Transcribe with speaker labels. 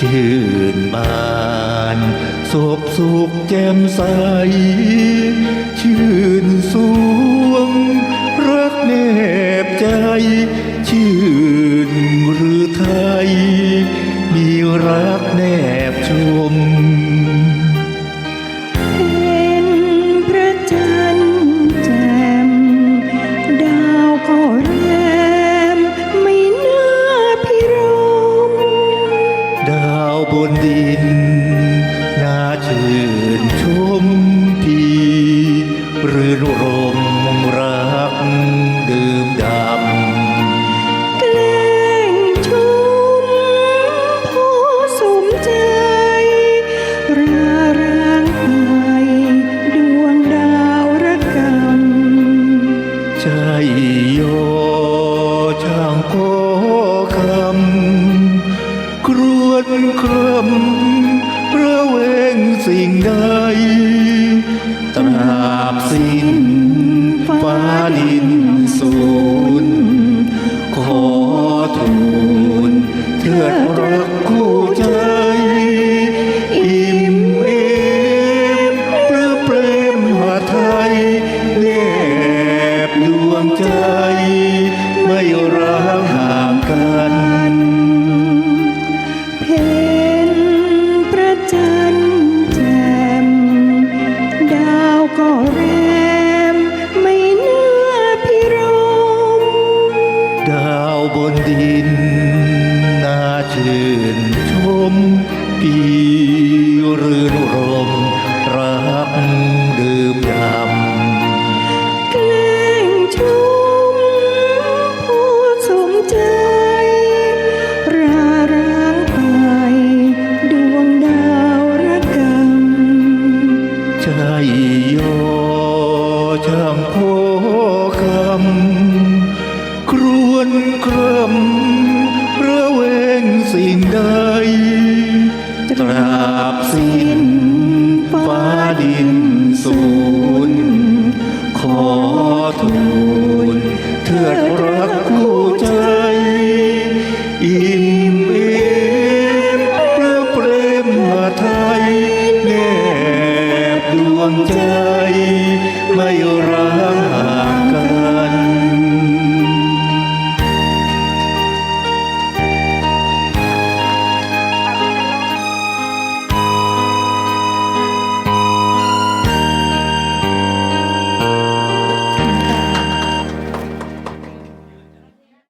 Speaker 1: ชื่นบานศพสุขแจ่มใส ชื่นสวง รักแนบใจ ชื่นหรือไทย มีรักแนบชม โยช่างโคคำครวนครำระเวงสิ่งใดตราบสิ้นฟ้าดิน
Speaker 2: แรมไม่น่าพิรม
Speaker 1: ดาวบนดินน่าชื่นชมปีรื่นรมรัก มครวนคร่ำระเวงสิ่งใด ตราบสิ้นฟ้าดินสูญขอทูลเถิดร